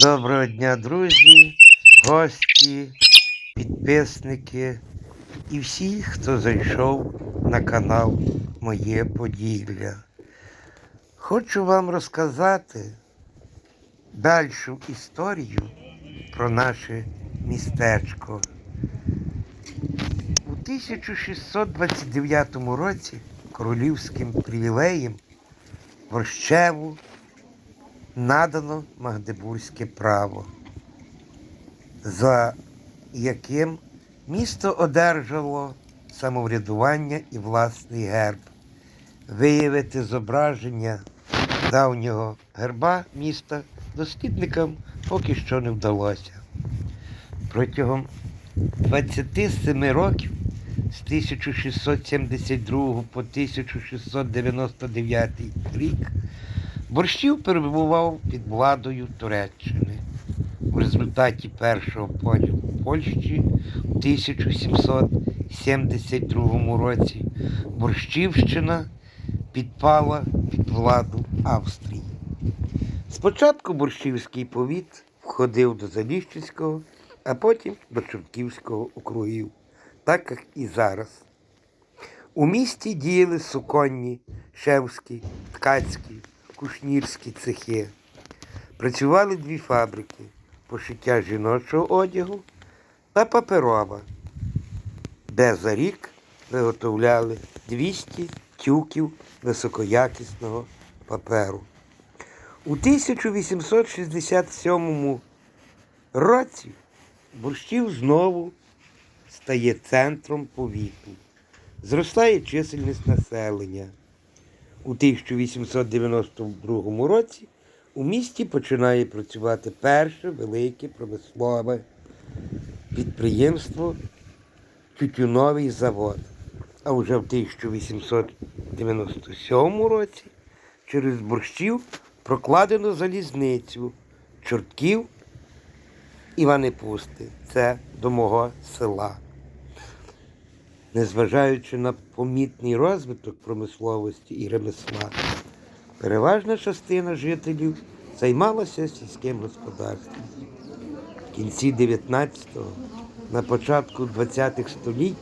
Доброго дня, друзі, гості, підписники і всі, хто зайшов на канал Моє Поділля. Хочу вам розказати дальшу історію про наше містечко. У 1629 році королівським привілеєм Борщеву надано Магдебурзьке право, за яким місто одержало самоврядування і власний герб. Виявити зображення давнього герба міста дослідникам поки що не вдалося. Протягом 27 років з 1672 по 1699 рік Борщів перебував під владою Туреччини. В результаті першого поділу Польщі у 1772 році Борщівщина підпала під владу Австрії. Спочатку Борщівський повіт входив до Заліщицького, а потім до Чортківського округів, так як і зараз. У місті діяли суконні, шевські, ткацькі, кушнірські цехи. Працювали дві фабрики пошиття жіночого одягу та паперова, де за рік виготовляли 200 тюків високоякісного паперу. У 1867 році Борщів знову стає центром повіту. Зростає чисельність населення. У 1892 році у місті починає працювати перше велике промислове підприємство Тютюновий завод. А вже в 1897 році через борщів прокладено залізницю чортків Івани Пусти. Це до мого села. Незважаючи на помітний розвиток промисловості і ремесла, переважна частина жителів займалася сільським господарством. В кінці 19-го, на початку 20-х століть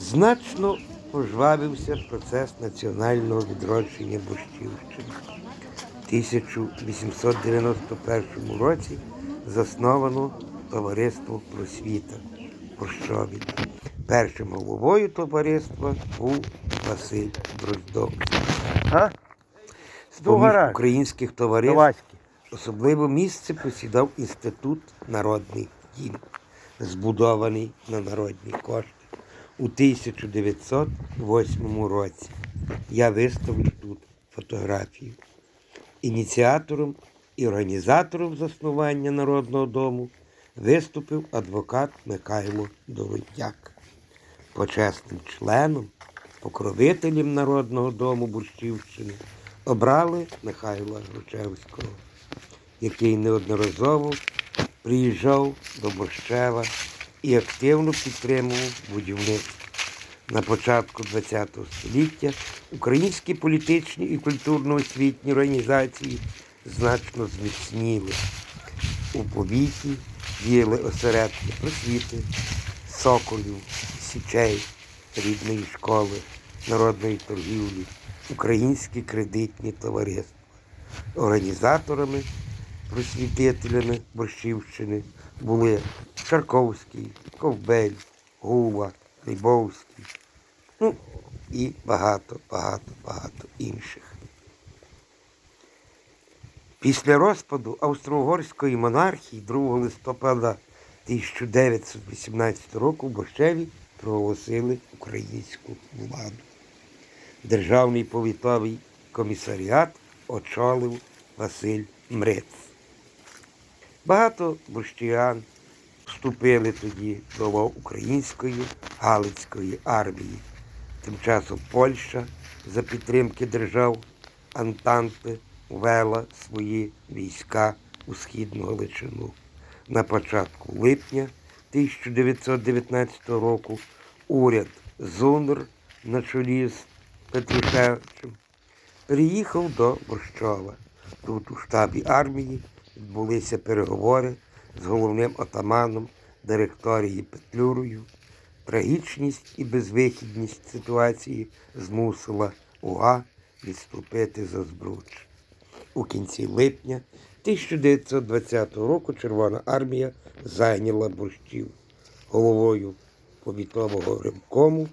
значно пожвавився процес національного відродження Борщівщини. В 1891 році засновано товариство просвіта Борщові. Першим головою товариства був Василь Дроздовський. А? З-поміж українських товариств Даваськи. особливо місце посідав інститут Народний дім, збудований на народні кошти у 1908 році. Я виставлю тут фотографію. Ініціатором і організатором заснування Народного дому виступив адвокат Михайло Доводяк. Почесним членом, покровителем Народного дому Бурщівщини обрали Михайла Грушевського, який неодноразово приїжджав до Борщева і активно підтримував будівництво. На початку ХХ століття українські політичні і культурно-освітні організації значно зміцніли. У повіті діяли осередки просвіти, соколів, січей, рідної школи, народної торгівлі, українські кредитні товариства. Організаторами, просвітителями Борщівщини були Чарковський, Ковбель, Гува, Лейбовський, ну і багато, багато, багато інших. Після розпаду Австро-Угорської монархії 2 листопада 1918 року в Борщеві проголосили українську владу. Державний повітовий комісаріат очолив Василь Мриц. Багато борщиян вступили тоді до української Галицької армії. Тим часом Польща за підтримки держав Антанти вела свої війська у східну Галичину. На початку липня 1919 року уряд ЗУНР на чолі з Петрушевичем переїхав до Борщова. Тут у штабі армії відбулися переговори з головним отаманом директорії Петлюрою. Трагічність і безвихідність ситуації змусила УГА відступити за збруч. У кінці липня 1920 року Червона армія зайняла борщів. Головою повітового рибкому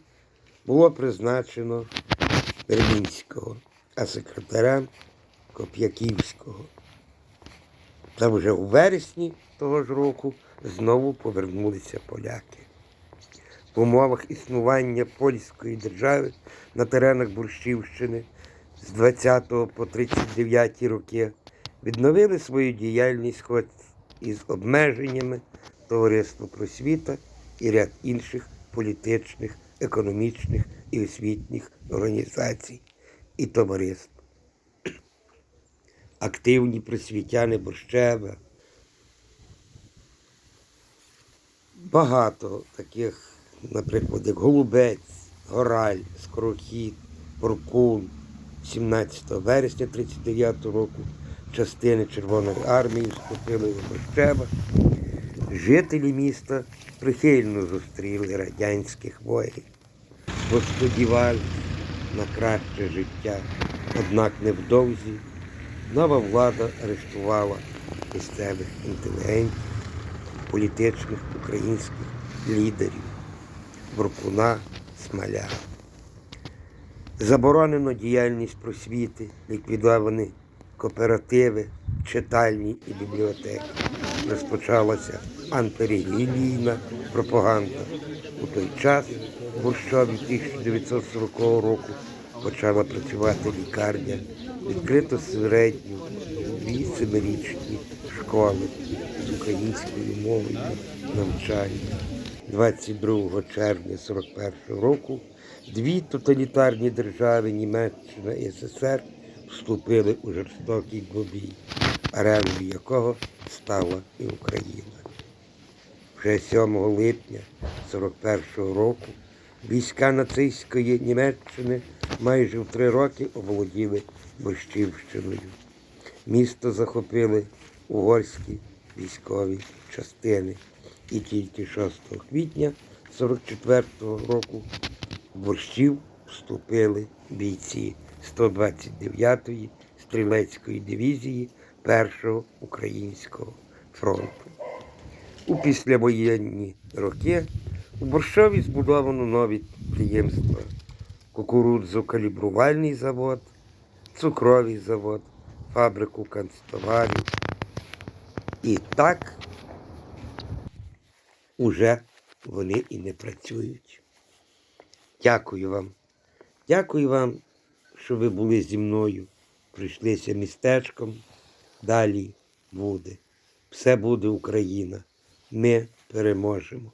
було призначено Берлінського, а секретарем Коп'яківського. Та вже у вересні того ж року знову повернулися поляки. В умовах існування польської держави на теренах Бурщівщини з 20 по 39 роки відновили свою діяльність хоч із обмеженнями Товариство просвіта і ряд інших політичних, економічних і освітніх організацій і товариств. Активні просвітяни Борщева. Багато таких, наприклад, як Голубець, Гораль, Скорохід, Поркун. 17 вересня 39 року частини Червоної армії вступили до Борщева. Жителі міста прихильно зустріли радянських воїнів, бо на краще життя. Однак невдовзі нова влада арештувала місцевих інтелігентів, політичних українських лідерів, Буркуна, Смоля. Заборонено діяльність просвіти, ліквідовані кооперативи, читальні і бібліотеки. Розпочалася антирелігійна пропаганда. У той час Борщові 1940 року почала працювати лікарня, відкрито середню, дві семирічні школи з українською мовою навчання. 22 червня 41 року дві тоталітарні держави Німеччина і СССР вступили у жорстокий двобій, ареною якого стала і Україна. Вже 7 липня 41-го року війська нацистської Німеччини майже в три роки оволоділи Борщівщиною. Місто захопили угорські військові частини. І тільки 6 квітня 44-го року в борщів вступили бійці 129-ї стрілецької дивізії Першого українського фронту. У післявоєнні роки у Борщові збудовано нові підприємства, кукурудзокалібрувальний завод, цукровий завод, фабрику канцтоварів. І так уже вони і не працюють. Дякую вам. Дякую вам, що ви були зі мною. Прийшлися містечком. Далі буде. Все буде Україна. Ми переможемо.